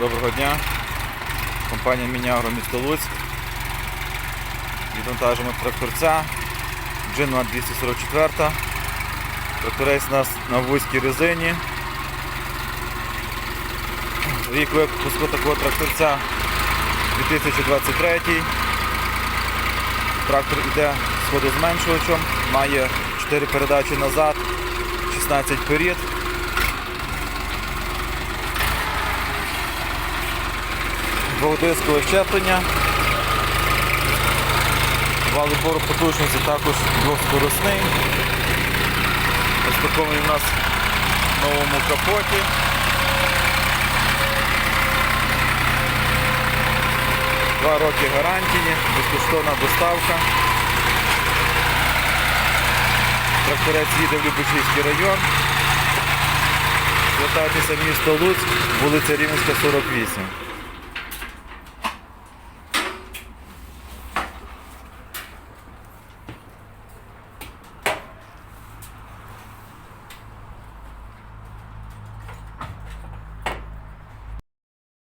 Доброго дня. Компанія Мінягро місто Луцьк. Відвантажимо тракторця. Джинма 244. Тракторець у нас на вузькій резині. Рік випуску такого тракторця 2023. Трактор йде з ходозменшувачем, має 4 передачі назад, 16 перед. Двохдискове щеплення. Вал відбору потужності також двохскоросний. Такий у нас в новому капоті. Два роки гарантії, безкоштовна доставка. Тракторець їде в Любичівський район. Звертайтеся місто Луцьк, вулиця Рівненська, 48.